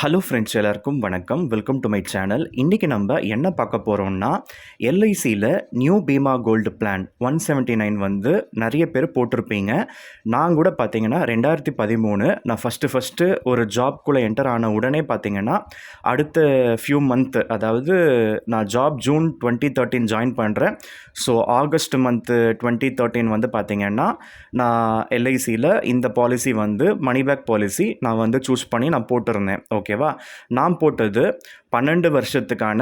Hello friends எல்லாருக்கும் வணக்கம். Welcome to my channel இன்றைக்கி நம்ம என்ன பார்க்க போகிறோம்னா எல்ஐசியில் new Bima gold plan one seventy nine வந்து நிறைய பேர் போட்டிருப்பீங்க. நான் கூட பார்த்தீங்கன்னா ரெண்டாயிரத்தி பதிமூணு நான் ஃபஸ்ட்டு ஃபஸ்ட்டு ஒரு ஜாப்குள்ளே என்டர் ஆன உடனே பார்த்தீங்கன்னா அடுத்த ஃபியூ மந்த்து அதாவது நான் job June twenty thirteen join பண்ணுறேன் so August month twenty thirteen வந்து பார்த்தீங்கன்னா நான் எல்ஐசியில் இந்த பாலிசி வந்து மணி பேக் பாலிசி நான் வந்து சூஸ் பண்ணி நான் போட்டிருந்தேன். ஓகே ஓகேவா? நான் போட்டது பன்னெண்டு வருஷத்துக்கான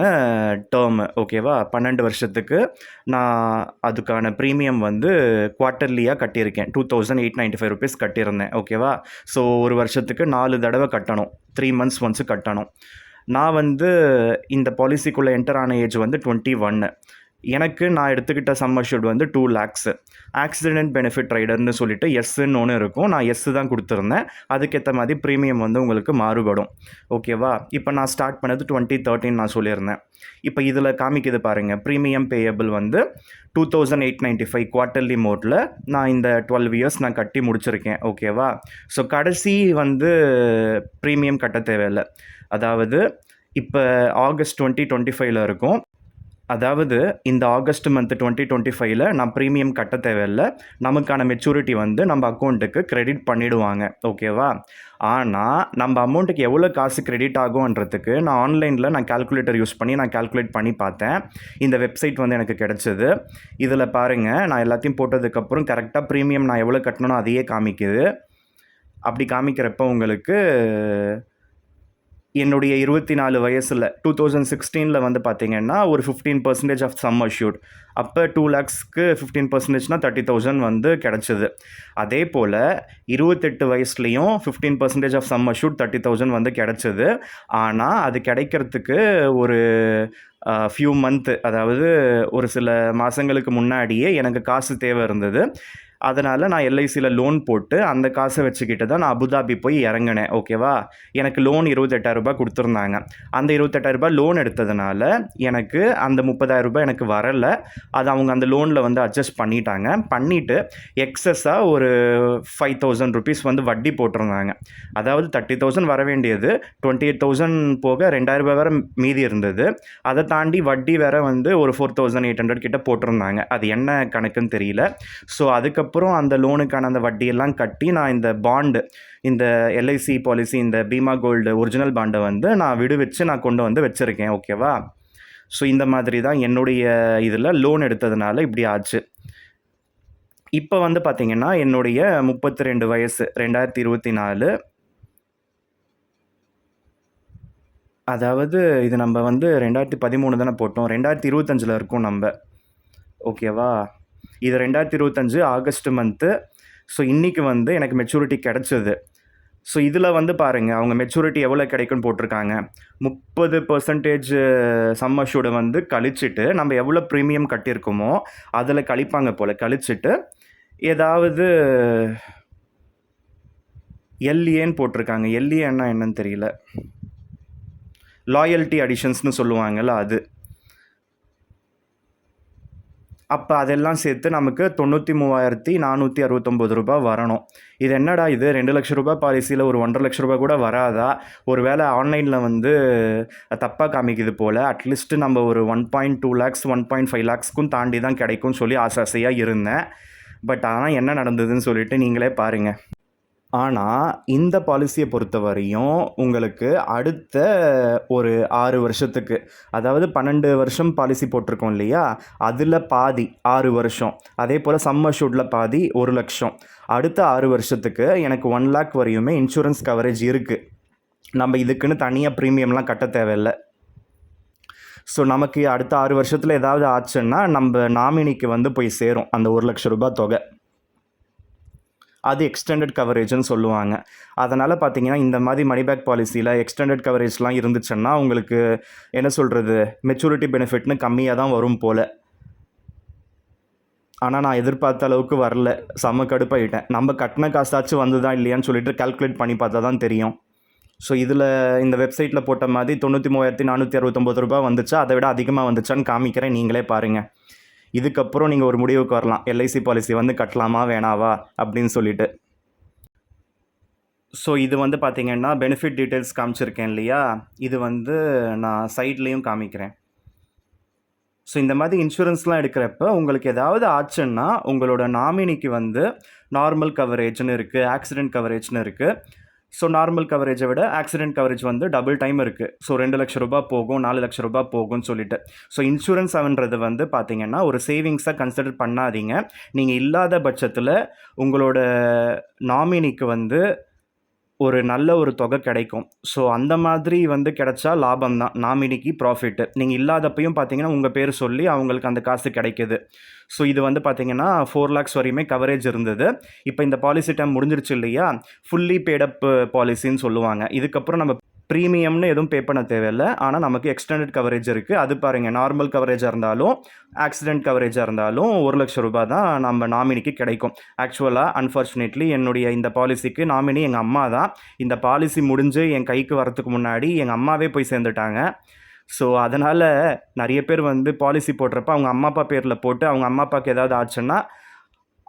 டேர்மு ஓகேவா? பன்னெண்டு வருஷத்துக்கு நான் அதுக்கான ப்ரீமியம் வந்து குவார்ட்டர்லியாக கட்டியிருக்கேன். Two thousand eight ninety five rupees கட்டியிருந்தேன் ஓகேவா? ஸோ ஒரு வருஷத்துக்கு நாலு தடவை கட்டணும். த்ரீ மந்த்ஸ் ஒன்ஸு கட்டணும். நான் வந்து இந்த பாலிசிக்குள்ளே என்டர் ஆன ஏஜ் வந்து டுவெண்ட்டி ஒன்று எனக்கு நான் எடுத்துக்கிட்ட சம்மர்ஷூட் வந்து டூ லேக்ஸு ஆக்சிடென்ட் பெனிஃபிட் ரைடர்னு சொல்லிட்டு எஸ்ஸுன்னு ஒன்று இருக்கும். நான் எஸ்ஸு தான் கொடுத்துருந்தேன். அதுக்கேற்ற மாதிரி ப்ரீமியம் வந்து உங்களுக்கு மாறுபடும். ஓகேவா இப்போ நான் ஸ்டார்ட் பண்ணது டுவெண்ட்டி தேர்ட்டின் நான் சொல்லியிருந்தேன். இப்போ இதில் காமிக்குது பாருங்கள் ப்ரீமியம் பேயபிள் வந்து two thousand eight ninety five quarterly மோட்டில் நான் இந்த டுவெல் இயர்ஸ் நான் கட்டி முடிச்சிருக்கேன். ஓகேவா ஸோ கடைசி வந்து ப்ரீமியம் கட்ட தேவையில்லை. அதாவது இப்போ ஆகஸ்ட் டுவெண்ட்டி டுவெண்ட்டி ஃபைவ்ல இருக்கும். அதாவது இந்த ஆகஸ்ட் மந்த் டுவெண்ட்டி டுவெண்ட்டி ஃபைவ்ல நான் ப்ரீமியம் கட்ட தேவையில்லை. நமக்கான மெச்சூரிட்டி வந்து நம்ம அக்கௌண்ட்டுக்கு கிரெடிட் பண்ணிடுவாங்க. ஓகேவா ஆனால் நம்ம அமௌண்ட்டுக்கு எவ்வளோ காசு கிரெடிட் ஆகும்ன்றதுக்கு நான் ஆன்லைனில் நான் கால்குலேட்டர் யூஸ் பண்ணி நான் கால்குலேட் பண்ணி பார்த்தேன். இந்த வெப்சைட் வந்து எனக்கு கிடச்சிது. இதில் பாருங்கள் நான் எல்லாத்தையும் போட்டதுக்கப்புறம் கரெக்டாக ப்ரீமியம் நான் எவ்வளோ கட்டணும் அதையே காமிக்குது. அப்படி காமிக்கிறப்ப உங்களுக்கு என்னுடைய இருபத்தி நாலு வயசில் டூ தௌசண்ட் சிக்ஸ்டீனில் வந்து பார்த்தீங்கன்னா ஒரு fifteen percentage of sum assured அப்போ டூ லேக்ஸ்க்கு ஃபிஃப்டீன் பர்சன்டேஜ்னால் தேர்ட்டி தௌசண்ட் வந்து கிடச்சிது. அதே போல் இருபத்தெட்டு வயசுலேயும் fifteen percentage of sum assured thirty thousand வந்து கிடச்சிது. ஆனால் அது கிடைக்கிறதுக்கு ஒரு ஃபியூ மந்த்து அதாவது ஒரு சில மாதங்களுக்கு முன்னாடியே எனக்கு காசு தேவை இருந்தது. அதனால் நான் எல்ஐசியில் லோன் போட்டு அந்த காசை வச்சுக்கிட்டு தான் நான் அபுதாபி போய் இறங்கினேன் ஓகேவா எனக்கு லோன் இருபத்தெட்டாயிரரூபா கொடுத்துருந்தாங்க. அந்த இருபத்தெட்டாயிரரூபா லோன் எடுத்ததுனால எனக்கு அந்த முப்பதாயிரரூபா எனக்கு வரலை. அது அவங்க அந்த லோனில் வந்து அட்ஜஸ்ட் பண்ணிட்டாங்க. பண்ணிவிட்டு எக்ஸஸாக ஒரு ஃபைவ் தௌசண்ட் ருபீஸ் வந்து வட்டி போட்டிருந்தாங்க. அதாவது தேர்ட்டி தௌசண்ட் வர வேண்டியது. டுவெண்ட்டி எயிட் தௌசண்ட் போக ரெண்டாயிரரூபா வேறு மீதி இருந்தது. அதை தாண்டி வட்டி வேறு வந்து ஒரு ஃபோர் தௌசண்ட் எயிட் ஹண்ட்ரட் கிட்ட போட்டிருந்தாங்க. அது என்ன கணக்குன்னு தெரியல. ஸோ அதுக்கப்புறம் அந்த லோனுக்கான அந்த வட்டியெல்லாம் கட்டி நான் இந்த பாண்டு இந்த எல்ஐசி பாலிசி இந்த பீமா கோல்டு ஒரிஜினல் பாண்டை வந்து நான் விடுவிச்சு நான் கொண்டு வந்து வச்சுருக்கேன் ஓகேவா ஸோ இந்த மாதிரி தான் என்னுடைய இதில் லோன் எடுத்ததுனால இப்படி ஆச்சு. இப்போ வந்து பார்த்திங்கன்னா என்னுடைய முப்பத்தி ரெண்டு வயசு ரெண்டாயிரத்தி இருபத்தி நாலு. அதாவது இது நம்ம வந்து ரெண்டாயிரத்தி பதிமூணு தானே போட்டோம் ரெண்டாயிரத்தி இருபத்தஞ்சில் இருக்கோம் நம்ம ஓகேவா இது ரெண்டாயிரத்தி இருபத்தஞ்சு ஆகஸ்ட் மந்த்து ஸோ இன்றைக்கி வந்து எனக்கு மெச்சூரிட்டி கிடச்சிது. ஸோ இதில் வந்து பாருங்கள் அவங்க மெச்சூரிட்டி எவ்வளோ கிடைக்கும்னு போட்டிருக்காங்க. முப்பது பர்சன்டேஜ் சம்மஷூடை வந்து கழிச்சிட்டு நம்ம எவ்வளோ ப்ரீமியம் கட்டியிருக்கோமோ அதில் கழிப்பாங்க போல். கழிச்சிட்டு ஏதாவது எல்ஏன்னு போட்டிருக்காங்க. எல்ஏன்னா என்னன்னு தெரியல. லாயல்ட்டி அடிஷன்ஸ்னு சொல்லுவாங்கள்ல அது. அப்போ அதெல்லாம் சேர்த்து நமக்கு தொண்ணூற்றி மூவாயிரத்தி நானூற்றி அறுபத்தொம்போது ரூபாய் வரணும். இது என்னடா இது? ரெண்டு லட்ச ரூபாய் பாலிசியில் ஒரு ஒன்றரை லட்ச ரூபாய் கூட வராதா? ஒரு வேளை ஆன்லைனில் வந்து தப்பாக காமிக்குது போல் அட்லீஸ்ட் நம்ம ஒரு one point two lakhs one point five லேக்ஸ்க்கும் தாண்டி தான் கிடைக்கும்னு சொல்லி ஆசை ஆசையாக இருந்தேன். பட் ஆனால் என்ன நடந்ததுன்னு சொல்லிட்டு நீங்களே பாருங்கள் ஆனால் இந்த பாலிசியை பொறுத்த வரையும் உங்களுக்கு அடுத்த ஒரு ஆறு வருஷத்துக்கு அதாவது பன்னெண்டு வருஷம் பாலிசி போட்டிருக்கோம் இல்லையா? அதில் பாதி ஆறு வருஷம். அதே போல் சம்மர் ஷூட்டில் பாதி ஒரு லட்சம். அடுத்த ஆறு வருஷத்துக்கு எனக்கு ஒன் லேக் வரையுமே இன்சூரன்ஸ் கவரேஜ் இருக்குது நம்ம இதுக்குன்னு தனியாக ப்ரீமியம்லாம் கட்ட தேவையில்லை. ஸோ நமக்கு அடுத்த ஆறு வருஷத்தில் ஏதாவது ஆச்சுன்னா நம்ம நாமினிக்கு வந்து போய் சேரும் அந்த ஒரு லட்ச ரூபாய் தொகை. அது எக்ஸ்டெண்டட் கவரேஜ்னு சொல்லுவாங்க. அதனால் பார்த்தீங்கன்னா இந்த மாதிரி மணி பேக் பாலிசியில் எக்ஸ்டெண்டட் கவரேஜ்லாம் இருந்துச்சுன்னா உங்களுக்கு என்ன சொல்கிறது மெச்சூரிட்டி பெனிஃபிட்னு கம்மியாக தான் வரும் போல். ஆனால் நான் எதிர்பார்த்த அளவுக்கு வரல. செம்ம கடுப்பாயிட்டேன். நம்ம கட்டின காசாச்சும் வந்துதான் இல்லையான்னு சொல்லிட்டு கால்குலேட் பண்ணி பார்த்தா தான் தெரியும். ஸோ இதில் இந்த வெப்சைட்டில் போட்ட மாதிரி தொண்ணூற்றி மூவாயிரத்தி நானூற்றி அறுபத்தொம்பது ரூபா வந்துச்சா? அதை விட அதிகமாக வந்துச்சான்னு காமிக்கிறேன். நீங்களே பாருங்கள் இதுக்கப்புறம் நீங்கள் ஒரு முடிவுக்கு வரலாம். எல்ஐசி பாலிசி வந்து கட்டலாமா வேணாவா? அப்படின்னு சொல்லிட்டு. ஸோ இது வந்து பார்த்திங்கன்னா பெனிஃபிட் டீட்டெயில்ஸ் காமிச்சிருக்கேன் இல்லையா? இது வந்து நான் சைட்லேயும் காமிக்கிறேன். ஸோ இந்த மாதிரி இன்சூரன்ஸ்லாம் எடுக்கிறப்ப உங்களுக்கு ஏதாவது ஆச்சுன்னா உங்களோட நாமினிக்கு வந்து நார்மல் கவரேஜ்னு இருக்குது ஆக்சிடென்ட் கவரேஜ்னு இருக்குது ஸோ நார்மல் கவரேஜை விட ஆக்சிடென்ட் கவரேஜ் வந்து டபுள் டைம் இருக்குது ஸோ ரெண்டு லட்ச ரூபாய் போகும் நாலு லட்ச ரூபாய் போகும்னு சொல்லிட்டு. ஸோ இன்சூரன்ஸ் அவன்றது வந்து பார்த்தீங்கன்னா ஒரு சேவிங்ஸாக கன்சிடர் பண்ணாதீங்க. நீங்கள் இல்லாத பட்சத்தில் உங்களோட நாமினிக்கு வந்து ஒரு நல்ல ஒரு தொகை கிடைக்கும். ஸோ அந்த மாதிரி வந்து கிடைச்சா லாபம் தான் நாமினிக்கு ப்ராஃபிட்டு நீங்கள் இல்லாதப்பையும் பார்த்தீங்கன்னா உங்கள் பேர் சொல்லி அவங்களுக்கு அந்த காசு கிடைக்குது. ஸோ இது வந்து பார்த்தீங்கன்னா ஃபோர் லேக்ஸ் வரையுமே கவரேஜ் இருந்தது. இப்போ இந்த பாலிசி டைம் முடிஞ்சிருச்சு இல்லையா? ஃபுல்லி பேடப் பாலிசின்னு சொல்லுவாங்க. இதுக்கப்புறம் நம்ம ப்ரீமியம்னு எதுவும் பே பண்ண தேவையில்லை. ஆனால் நமக்கு எக்ஸ்டெண்டட் கவரேஜ் இருக்குது அது பாருங்கள் நார்மல் கவரேஜாக இருந்தாலும் ஆக்சிடென்ட் கவரேஜாக இருந்தாலும் ஒரு லட்சம் ரூபாய் தான் நம்ம நாமினிக்கு கிடைக்கும். ஆக்சுவலாக அன்ஃபார்ச்சுனேட்லி என்னுடைய இந்த பாலிசிக்கு நாமினி எங்கள் அம்மா தான். இந்த பாலிசி முடிஞ்சு என் கைக்கு வரத்துக்கு முன்னாடி எங்கள் அம்மாவே போய் சேர்ந்துட்டாங்க. ஸோ அதனால் நிறைய பேர் வந்து பாலிசி போடுறப்ப அவங்க அம்மா அப்பா பேரில் போட்டு அவங்க அம்மா அப்பாவுக்கு ஏதாவது ஆச்சுன்னா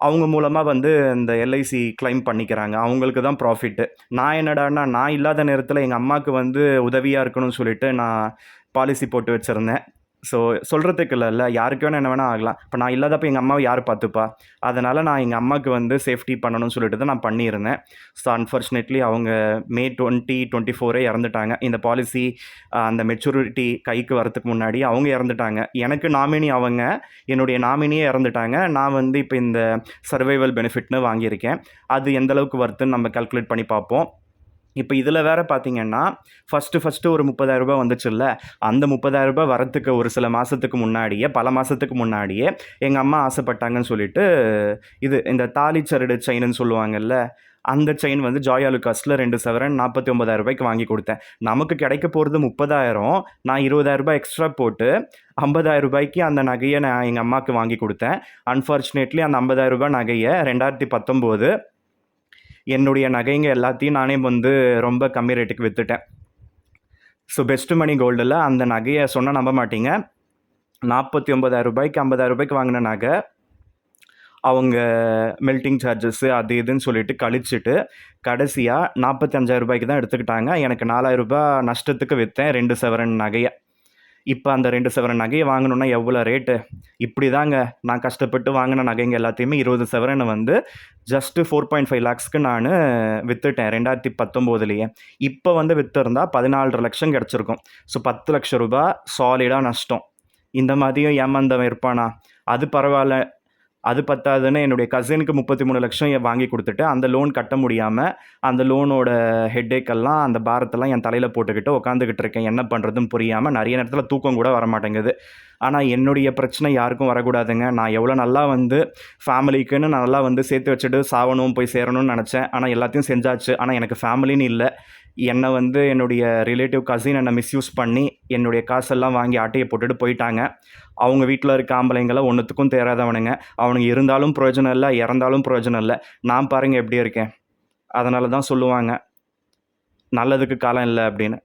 அவங்க மூலமாக வந்து இந்த எல்ஐசி கிளைம் பண்ணிக்கிறாங்க. அவங்களுக்கு தான் ப்ராஃபிட்டு நான் என்னடான்னா நான் இல்லாத நேரத்தில் எங்கள் அம்மாவுக்கு வந்து உதவியாக இருக்கணும்னு சொல்லிட்டு நான் பாலிசி போட்டு வச்சுருந்தேன். ஸோ சொல்கிறதுக்கு இல்லைல்ல யாருக்கு வேணால் என்ன வேணால் ஆகலாம். இப்போ நான் இல்லாதப்போ எங்கள் அம்மாவை யார் பார்த்துப்பா அதனால் நான் எங்கள் அம்மாவுக்கு வந்து சேஃப்டி பண்ணணும்னு சொல்லிட்டு தான் நான் பண்ணியிருந்தேன். ஸோ அன்ஃபார்ச்சுனேட்லி அவங்க மே டுவெண்ட்டி டுவெண்ட்டி ஃபோரே இறந்துட்டாங்க. இந்த பாலிசி அந்த மெச்சூரிட்டி கைக்கு வரதுக்கு முன்னாடி அவங்க இறந்துட்டாங்க. எனக்கு நாமினி அவங்க என்னுடைய நாமினியே இறந்துட்டாங்க. நான் வந்து இப்போ இந்த சர்வைவல் பெனிஃபிட்னு வாங்கியிருக்கேன். அது எந்தளவுக்கு வருதுன்னு நம்ம கல்குலேட் பண்ணி பார்ப்போம். இப்போ இதில் வேற பார்த்தீங்கன்னா ஃபஸ்ட்டு ஃபஸ்ட்டு ஒரு முப்பதாயிரரூபா வந்துச்சுல்ல அந்த முப்பதாயிரரூபா வரத்துக்கு ஒரு சில மாதத்துக்கு முன்னாடியே பல மாதத்துக்கு முன்னாடியே எங்கள் அம்மா ஆசைப்பட்டாங்கன்னு சொல்லிட்டு இது இந்த தாலி சரடு செயின்னு சொல்லுவாங்கல்ல அந்த செயின் வந்து ஜாய் அலுகாஸில் ரெண்டு சவரன் நாற்பத்தி ஒன்பதாயிரம் ரூபாய்க்கு வாங்கி கொடுத்தேன். நமக்கு கிடைக்க போகிறது முப்பதாயிரம் நான் இருபதாயிரம் ரூபாய் எக்ஸ்ட்ரா போட்டு ஐம்பதாயிரம் ரூபாய்க்கு அந்த நகையை நான் எங்கள் அம்மாவுக்கு வாங்கி கொடுத்தேன். அன்ஃபார்ச்சுனேட்லி அந்த ஐம்பதாயிரம் ரூபாய் நகையை ரெண்டாயிரத்தி பத்தொம்போது என்னுடைய நகைங்க எல்லாத்தையும் நானே வந்து ரொம்ப கம்மி ரேட்டுக்கு விற்றுட்டேன் ஸோ பெஸ்ட் மணி கோல்டில் அந்த நகையை சொன்னால் நம்ப மாட்டீங்க. நாற்பத்தி ஒம்பதாயிரம் ரூபாய்க்கு ஐம்பதாயிரம் ரூபாய்க்கு வாங்கின நகை அவங்க மெல்ட்டிங் சார்ஜஸ்ஸு அது இதுன்னு சொல்லிட்டு கழிச்சிட்டு கடைசியாக நாற்பத்தஞ்சாயிரம் ரூபாய்க்கு தான் எடுத்துக்கிட்டாங்க. எனக்கு நாலாயிரம் ரூபாய் நஷ்டத்துக்கு விற்றேன் ரெண்டு சவரன் நகையை. இப்போ அந்த ரெண்டு சவரன் நகையை வாங்கணுன்னா எவ்வளோ ரேட்டு இப்படி தாங்க நான் கஷ்டப்பட்டு வாங்கின நகைங்க எல்லாத்தையுமே இருபது சவரனை வந்து ஜஸ்ட்டு ஃபோர் பாயிண்ட் ஃபைவ் லேக்ஸ்க்கு நான் விற்றுட்டேன் ரெண்டாயிரத்தி பத்தொம்போதுலேயே. இப்போ வந்து விற்றுருந்தா பதினாலரை லட்சம் கிடச்சிருக்கும். ஸோ பத்து லட்சம் ரூபாய் சாலிடாக நஷ்டம். இந்த மாதிரியும் ஏமாந்தவன் இருப்பானா? அது பரவாயில்ல. அது பத்தாதுன்னு என்னுடைய கசினுக்கு முப்பத்தி மூணு லட்சம் வாங்கி கொடுத்துட்டு அந்த லோன் கட்ட முடியாமல் அந்த லோனோட ஹெட்டேக்கெல்லாம் அந்த பாரத்தெல்லாம் என் தலையில் போட்டுக்கிட்டு உட்காந்துக்கிட்டு இருக்கேன். என்ன பண்ணுறதுன்னு புரியாமல் நிறைய நேரத்தில் தூக்கம் கூட வர மாட்டேங்குது. ஆனால் என்னுடைய பிரச்சனை யாருக்கும் வரக்கூடாதுங்க. நான் எவ்வளோ நல்லா வந்து ஃபேமிலிக்குன்னு நான் நல்லா வந்து சேர்த்து வச்சுட்டு சாவணும் போய் சேரணும்னு நினச்சேன். ஆனால் எல்லாத்தையும் செஞ்சாச்சு. ஆனால் எனக்கு ஃபேமிலின்னு இல்லை. என்னை வந்து என்னுடைய ரிலேட்டிவ் கசின் என்னை மிஸ்யூஸ் பண்ணி என்னுடைய காசெல்லாம் வாங்கி ஆட்டையை போட்டுட்டு போயிட்டாங்க. அவங்க வீட்டில் இருக்க ஆம்பளைங்களை ஒன்றுத்துக்கும் தேராதவனுங்க அவனுங்க இருந்தாலும் பிரயோஜனம் இல்லை இறந்தாலும் பிரயோஜனம் இல்லை. நான் பாருங்கள் எப்படி இருக்கேன். அதனால தான் சொல்லுவாங்க நல்லதுக்கு காலம் இல்லை அப்படின்னு.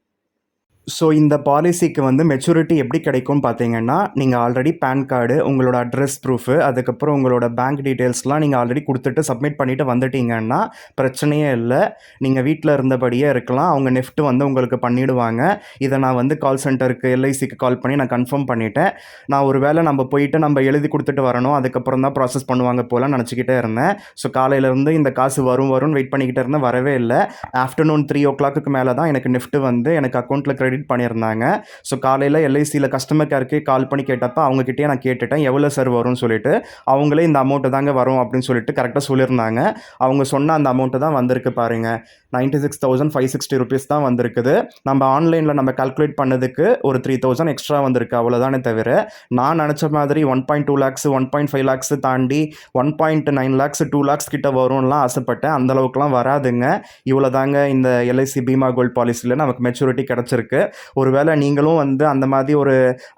ஸோ இந்த பாலிசிக்கு வந்து மெச்சூரிட்டி எப்படி கிடைக்கும்னு பார்த்தீங்கன்னா நீங்கள் ஆல்ரெடி பேன் கார்டு உங்களோட அட்ரஸ் ப்ரூஃபு அதுக்கப்புறம் உங்களோட பேங்க் டீட்டெயில்ஸ்லாம் நீங்கள் ஆல்ரெடி கொடுத்துட்டு சப்மிட் பண்ணிவிட்டு வந்துட்டீங்கன்னா பிரச்சனையே இல்லை. நீங்கள் வீட்டில் இருந்தபடியே இருக்கலாம். அவங்க நெஃப்ட் வந்து உங்களுக்கு பண்ணிவிடுவாங்க இதை நான் வந்து கால் சென்டருக்கு எல்ஐசிக்கு கால் பண்ணி நான் கன்ஃபார்ம் பண்ணிட்டேன். நான் ஒரு வேளை நம்ம போயிட்டு நம்ம எழுதி கொடுத்துட்டு வரணும். அதுக்கப்புறம் தான் ப்ராசஸ் பண்ணுவாங்க போல நினச்சிக்கிட்டே இருந்தேன். ஸோ காலையிலேருந்து இந்த காசு வரும் வரும்னு வெயிட் பண்ணிக்கிட்டே இருந்தேன். வரவே இல்லை. ஆஃப்டர்நூன் த்ரீ ஓ கிளாக்கு மேலே தான் எனக்கு நெஃப்ட் வந்து எனக்கு அக்கௌண்ட்டில் கிரெடிட் பண்ணியிருந்தாங்க. ஸோ காலையில் எல்ஐசியில் கஸ்டமர் கேருக்கு கால் பண்ணி கேட்டப்போ அவங்கக்கிட்டே நான் கேட்டுட்டேன். எவ்வளோ சார் வரும்னு சொல்லிட்டு அவங்களே இந்த அமௌண்ட்டு தாங்க வரும் அப்படின்னு சொல்லிட்டு கரெக்டாக சொல்லியிருந்தாங்க. அவங்க சொன்ன அந்த அமௌண்ட்டு தான் வந்திருக்கு பாருங்க. Ninety six thousand five sixty rupees தான் வந்திருக்குது. நம்ம ஆன்லைனில் நம்ம கால்குலேட் பண்ணதுக்கு ஒரு த்ரீ தௌசண்ட் எக்ஸ்ட்ரா வந்திருக்கு. அவ்வளோதானே தவிர நான் நினச்ச மாதிரி one point two lakhs one point five lakhs தாண்டி one point nine lakhs two lakhs கிட்ட வரும்லாம் ஆசைப்பட்டேன். அந்தளவுக்குலாம் வராதுங்க. இவ்வளோ தாங்க இந்த எல்ஐசி பீமா கோல்ட் பாலிசியில் நமக்கு மெச்சூரிட்டி கிடச்சிருக்கு. ஒருவேளை நீங்களும் வந்து அந்த மாதிரி ஒரு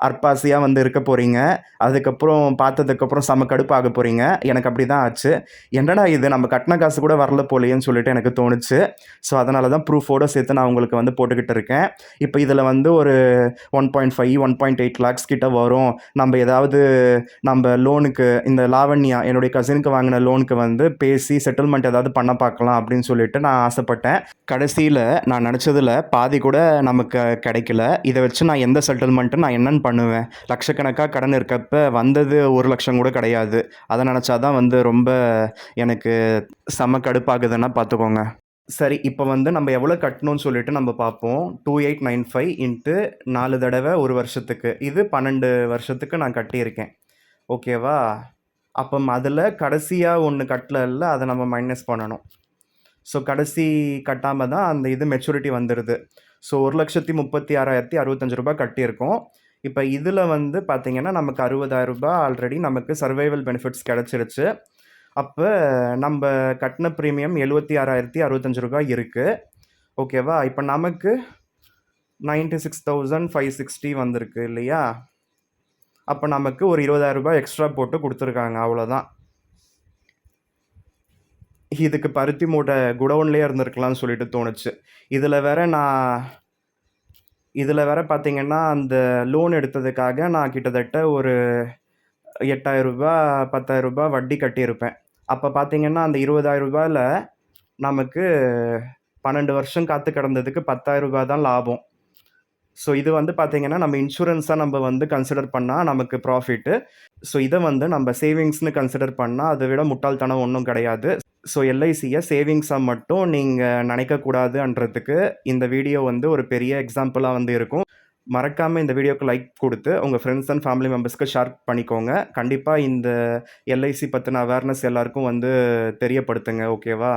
அற்பாசியாக வந்து இருக்க போகிறீங்க அதுக்கப்புறம் பார்த்ததுக்கப்புறம் செம கடுப்பாக போகிறீங்க எனக்கு அப்படி தான் ஆச்சு. என்னடா இது? நம்ம கட்டின காசு கூட வரல போலையேன்னு சொல்லிட்டு எனக்கு தோணுச்சு. ஸோ அதனால தான் ப்ரூஃபோடு சேர்த்து நான் உங்களுக்கு வந்து போட்டுக்கிட்டு இருக்கேன். இப்போ இதில் வந்து ஒரு one point five one point eight lakhs கிட்ட வரும். நம்ம ஏதாவது நம்ம லோனுக்கு இந்த லாவண்யா என்னுடைய கசினுக்கு வாங்கின லோனுக்கு வந்து பேசி செட்டில்மெண்ட் ஏதாவது பண்ண பார்க்கலாம் அப்படின்னு சொல்லிட்டு நான் ஆசைப்பட்டேன். கடைசியில் நான் நினச்சதில் பாதி கூட நமக்கு கிடைக்கல. இதை வச்சு நான் எந்த செட்டில்மெண்ட்டு நான் என்னென்னு பண்ணுவேன். லட்சக்கணக்காக கடன் இருக்கப்ப வந்தது ஒரு லட்சம் கூட கிடையாது. அதை நினச்சா தான் வந்து ரொம்ப எனக்கு செம கடுப்பாகுதுன்னா பார்த்துக்கோங்க. சரி இப்போ வந்து நம்ம எவ்வளோ கட்டணும்னு சொல்லிட்டு நம்ம பார்ப்போம். Two eight nine five into நாலு தடவை ஒரு வருஷத்துக்கு. இது பன்னெண்டு வருஷத்துக்கு நான் கட்டியிருக்கேன். ஓகேவா? அப்போ அதில் கடைசியாக ஒன்று கட்டல அதை நம்ம மைனஸ் பண்ணணும். ஸோ கடைசி கட்டாமல் தான் அந்த இது மெச்சூரிட்டி வந்துடுது ஸோ ஒரு லட்சத்தி முப்பத்தி ஆறாயிரத்தி அறுபத்தஞ்சு ரூபாய் கட்டியிருக்கோம். இப்போ இதில் வந்து பார்த்திங்கன்னா நமக்கு அறுபதாயிரம் ரூபாய் ஆல்ரெடி நமக்கு சர்வைவல் பெனிஃபிட்ஸ் கிடச்சிருச்சு. அப்போ நம்ம கட்டின ப்ரீமியம் எழுபத்தி ஆறாயிரத்தி அறுபத்தஞ்சு ரூபாய் இருக்குது ஓகேவா இப்போ நமக்கு ninety six thousand five sixty வந்திருக்கு இல்லையா? அப்போ நமக்கு ஒரு இருபதாயிரம் ரூபாய் எக்ஸ்ட்ரா போட்டு கொடுத்துருக்காங்க அவ்வளோதான் இதுக்கு பருத்தி மூட்டை குடவுன்லேயே இருந்திருக்கலாம்னு சொல்லிட்டு தோணுச்சு. இதில் வேற நான் இதில் வேற பார்த்தீங்கன்னா அந்த லோன் எடுத்ததுக்காக நான் கிட்டத்தட்ட ஒரு எட்டாயிரம் ரூபாய் பத்தாயிரம் ரூபாய் வட்டி கட்டியிருப்பேன். அப்போ பார்த்தீங்கன்னா அந்த இருபதாயிரரூபாயில் நமக்கு பன்னெண்டு வருஷம் காத்து கிடந்ததுக்கு பத்தாயிரம் ரூபாய் தான் லாபம். ஸோ இது வந்து பார்த்தீங்கன்னா நம்ம இன்சூரன்ஸாக நம்ம வந்து கன்சிடர் பண்ணால் நமக்கு ப்ராஃபிட்டு ஸோ இதை வந்து நம்ம சேவிங்ஸ்னு கன்சிடர் பண்ணால் அதை விட முட்டாள்தனம் ஒன்றும் கிடையாது. ஸோ எல்ஐசியை சேவிங்ஸாக மட்டும் நீங்கள் நினைக்கக்கூடாதுன்றதுக்கு இந்த வீடியோ வந்து ஒரு பெரிய எக்ஸாம்பிளாக வந்து இருக்கும். மறக்காமல் இந்த வீடியோக்கு லைக் கொடுத்து உங்கள் ஃப்ரெண்ட்ஸ் அண்ட் ஃபேமிலி மெம்பர்ஸ்க்கு ஷேர் பண்ணிக்கோங்க. கண்டிப்பாக இந்த எல்ஐசி பற்றின அவேர்னஸ் எல்லாருக்கும் வந்து தெரியப்படுத்துங்க ஓகேவா